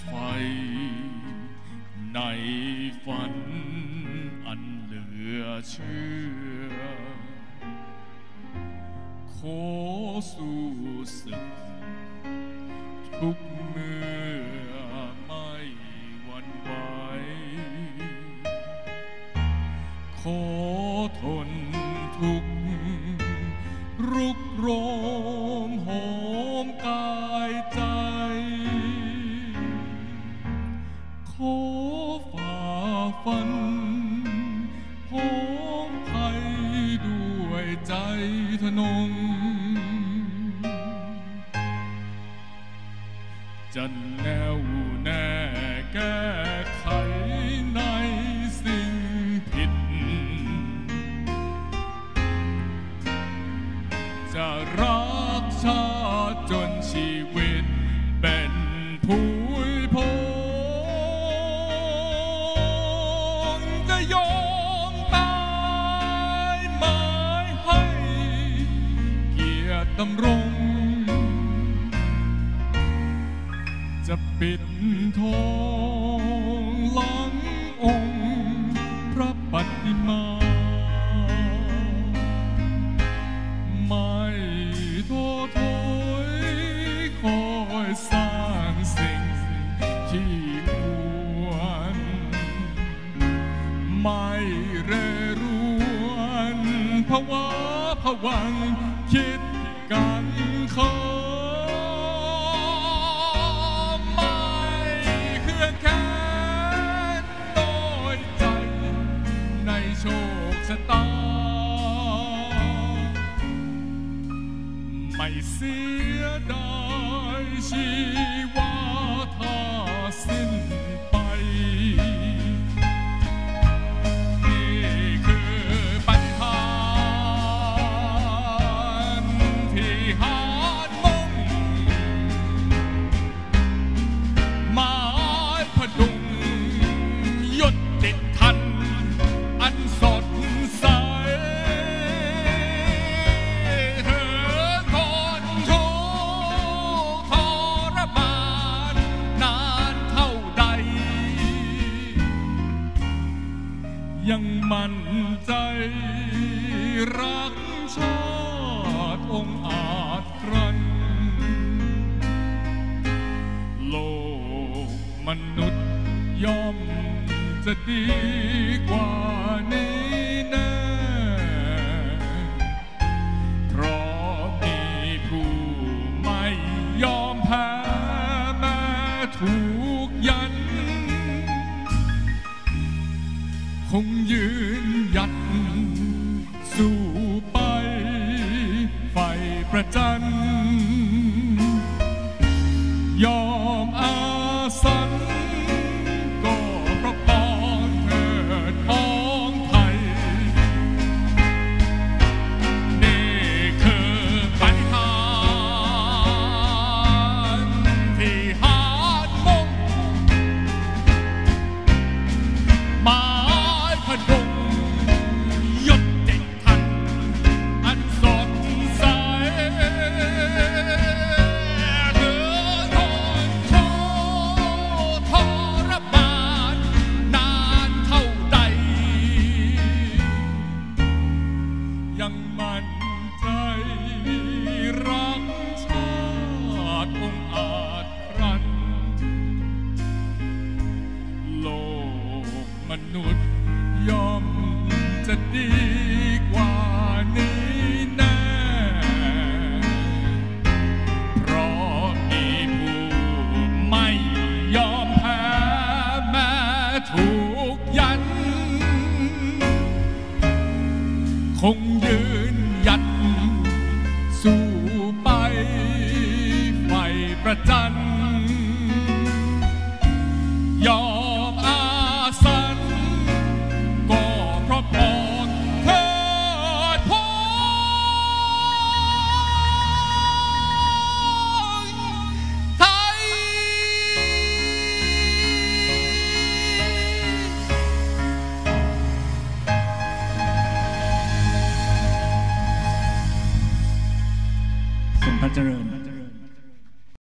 ไฟ ในฝันอันเหลือเชื่อ ขอสู้สึกทุกเมื่อไม่หวั่นไหวขอทน ใจทนงจนแนว ดำรง จะปิดทองหลังองค์พระปฏิมา ไม่ท้อถอยคอยสร้างสิ่งที่ควร ไม่เรรวนภาวะผวังค์คิด คชะตาไม่เสียดายชีวา ยังมั่นใจรักชาติองอาจครัน โลกมนุษย์ย่อมจะดีกว่านี้ คงยืนหยัด สู้ไปไฟประจัน คงยืนหยัด สู้ไปไฟประจัน